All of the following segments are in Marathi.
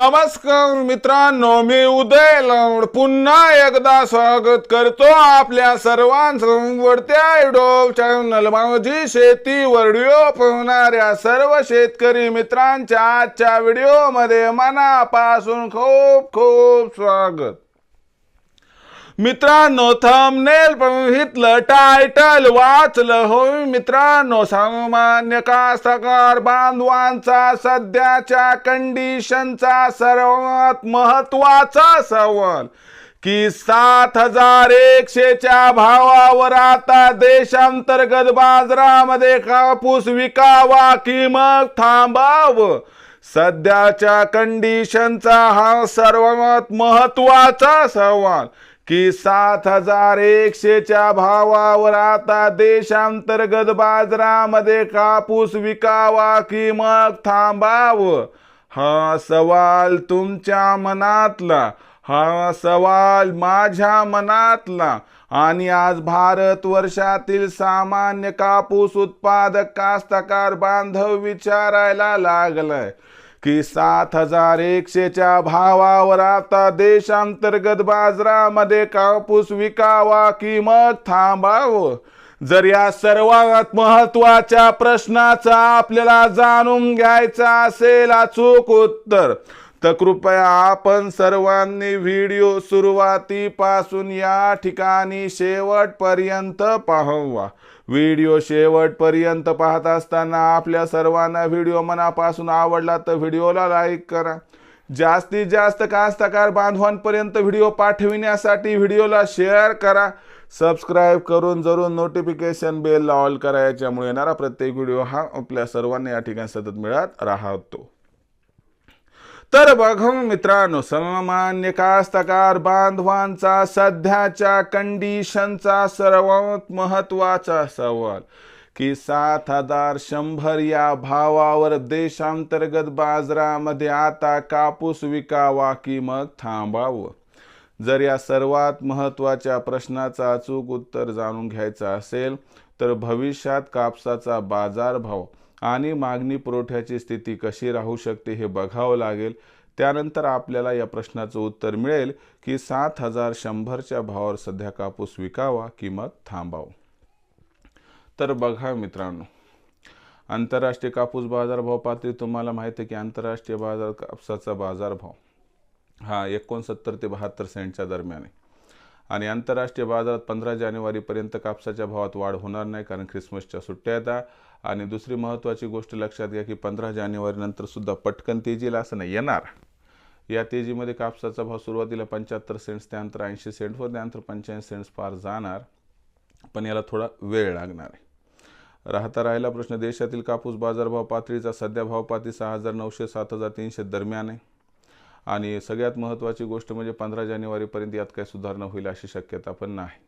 नमस्कार मित्रांनो मी उदय लवड पुन्हा एकदा स्वागत करतो आपल्या सर्वांचं वडत्या युट्यूब चॅनल माझी शेती व्हिडिओ पाहणाऱ्या सर्व शेतकरी मित्रांच्या आजच्या व्हिडिओमध्ये मनापासून खूप खूप स्वागत. मित्रांनो थंबनेल बघितलं टायटल वाचलं होय मित्रांनो. सामान्य कास्तकार बांधवांचा सध्याच्या कंडिशनचा सर्वात महत्त्वाचा सवाल की सात हजार एकशेच्या भावावर आता देशांतर्गत बाजारामध्ये कापूस विकावा की मग थांबावं? सध्याच्या कंडिशनचा हा सर्वात महत्त्वाचा सवाल की सात हजार एकशेच्या भावावर आता देशांतर्गत बाजारामध्ये कापूस विकावा की मग थांबावं? हा सवाल तुमच्या मनातला हा सवाल माझ्या मनातला. आणि आज भारत वर्षातील सामान्य कापूस उत्पादक कास्तकार बांधव विचारायला लागलाय. की सात हजार एकशेच्या भावावर आता देशांतर्गत बाजारामध्ये कापूस विकावा की मग थांबावं? जर या सर्वात महत्त्वाच्या प्रश्नाचा आपल्याला जाणून घ्यायचा असेल अचूक उत्तर तर कृपया आपण सर्वांनी व्हिडिओ सुरुवातीपासून या ठिकाणी शेवटपर्यंत पाहावा. व्हिडिओ शेवटपर्यंत पाहत असताना आपल्या सर्वांना व्हिडिओ मनापासून आवडला तर व्हिडिओला लाईक करा. जास्तीत जास्त कास्तकार बांधवांपर्यंत व्हिडिओ पाठविण्यासाठी व्हिडिओला शेअर करा. सबस्क्राईब करून जरूर नोटिफिकेशन बेल ऑल करा याच्यामुळे येणारा प्रत्येक व्हिडिओ हा आपल्या सर्वांना या ठिकाणी सतत मिळत राहतो. तर बघू मित्रांनो सामान्य कास्तकार बांधवांचा सध्याच्या कंडिशनचा सर्वात महत्त्वाचा सवाल की सात हजार शंभर या भावावर देशांतर्गत बाजारामध्ये आता कापूस विकावा की मग थांबावं? जर या सर्वात महत्त्वाच्या प्रश्नाचा अचूक उत्तर जाणून घ्यायचं असेल तर भविष्यात कापसाचा बाजारभाव आणि मागणी पुरवठ्याची स्थिती कशी राहू शकते हे बघावं लागेल. त्यानंतर आपल्याला या प्रश्नाचं उत्तर मिळेल की सात हजार शंभरच्या भावावर सध्या कापूस विकावा की मग थांबावं. तर बघा मित्रांनो आंतरराष्ट्रीय कापूस बाजारभाव पातळी तुम्हाला माहिती आहे की आंतरराष्ट्रीय बाजार कापसाचा बाजारभाव हा एकोणसत्तर ते बहात्तर सेंटच्या दरम्यान आहे. आणि आंतरराष्ट्रीय बाजारात पंधरा जानेवारीपर्यंत कापसाच्या भावात वाढ होणार नाही कारण ख्रिसमसच्या सुट्ट्या येतात आणि दुसरी महत्त्वाची गोष्ट लक्षात घ्या की पंधरा जानेवारीनंतर सुद्धा पटकन तेजीला असं नाही येणार. या तेजीमध्ये कापसाचा भाव सुरुवातीला पंच्याहत्तर सेंट्स त्यानंतर ऐंशी सेंट्सवर व त्यानंतर पंच्याऐंशी सेंट्स पार जाणार. पण याला थोडा वेळ लागणार आहे. राहता राहिला प्रश्न देशातील कापूस बाजारभाव पातळीचा सध्या भाव पातळी सहा हजार नऊशे सात हजार तीनशे दरम्यान आहे. आणि सगळ्यात महत्त्वाची गोष्ट म्हणजे पंधरा जानेवारीपर्यंत यात काही सुधारणा होईल अशी शक्यता पण नाही.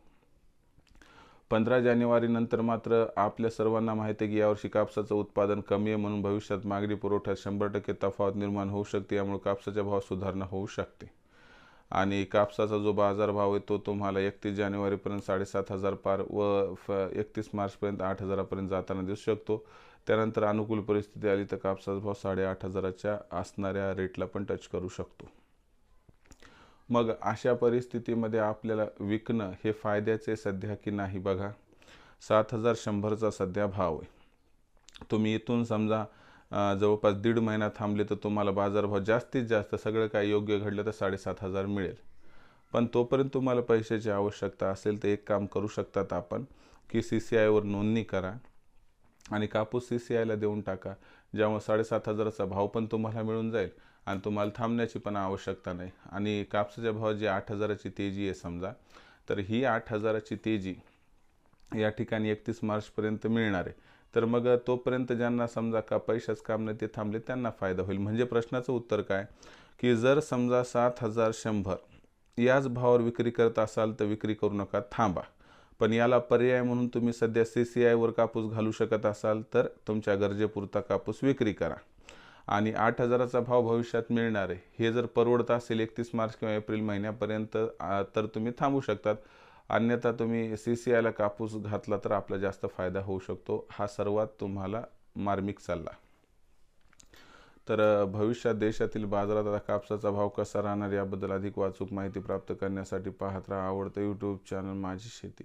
पंधरा जानेवारीनंतर मात्र आपल्या सर्वांना माहिती आहे की यावर्षी कापसाचं उत्पादन कमी आहे म्हणून भविष्यात मागणी पुरवठ्यात शंभर टक्के तफावत निर्माण होऊ शकते यामुळे कापसाच्या भावात सुधारणा होऊ शकते. आणि कापसाचा जो बाजारभाव आहे तो तुम्हाला एकतीस जानेवारीपर्यंत साडेसात हजार पार व फ एकतीस मार्चपर्यंत आठ हजारापर्यंत जाताना दिसू शकतो. त्यानंतर अनुकूल परिस्थिती आली तर कापसाचा भाव साडेआठ हजाराच्या असणाऱ्या रेटला पण टच करू शकतो. मग अशा परिस्थितीमध्ये आपल्याला विकणं हे फायद्याचे सध्या की नाही बघा? सात हजार शंभरचा सध्या भाव आहे. तुम्ही इथून समजा जवळपास दीड महिना थांबले तर तुम्हाला बाजारभाव जास्तीत जास्त सगळं काय योग्य घडलं तर साडेसात हजार मिळेल. पण तोपर्यंत तुम्हाला पैशाची आवश्यकता असेल तर एक काम करू शकतात आपण की सी सी आयवर नोंदणी करा. आणि कापूस सी सी आयला देऊन टाका ज्यामुळे साडेसात हजाराचा भाव पण तुम्हाला मिळून जाईल आणि तुम्हाला थांबण्याची पण आवश्यकता नाही. आणि कापसाच्या भावात जी आठ हजाराची तेजी आहे समजा. तर ही आठ हजाराची तेजी या ठिकाणी एकतीस मार्चपर्यंत मिळणार आहे. तर मग तोपर्यंत ज्यांना समजा का पैशाच काम नाही ते थांबले त्यांना फायदा होईल. म्हणजे प्रश्नाचं उत्तर काय? की जर समजा सात हजार शंभर याच भावावर विक्री करत असाल तर विक्री करू नका थांबा. पण याला पर्याय म्हणून तुम्ही सध्या सी सी आयवर कापूस घालू शकत असाल तर तुमच्या गरजेपुरता कापूस विक्री करा. आणि आठ हजाराचा भाव भविष्यात मिळणार आहे. हे जर परवडत असेल एकतीस मार्च किंवा एप्रिल महिन्यापर्यंत तर तुम्ही थांबू शकतात. अन्यथा तुम्ही सी सी आयला कापूस घातला तर आपला जास्त फायदा होऊ शकतो. हा सर्वात तुम्हाला मार्मिक सल्ला. तर भविष्यात देशातील बाजारात आता कापसाचा भाव कसा राहणार याबद्दल अधिक वाचूक माहिती प्राप्त करण्यासाठी पाहत राहा. आवडतं यूट्यूब चॅनल माझी शेती.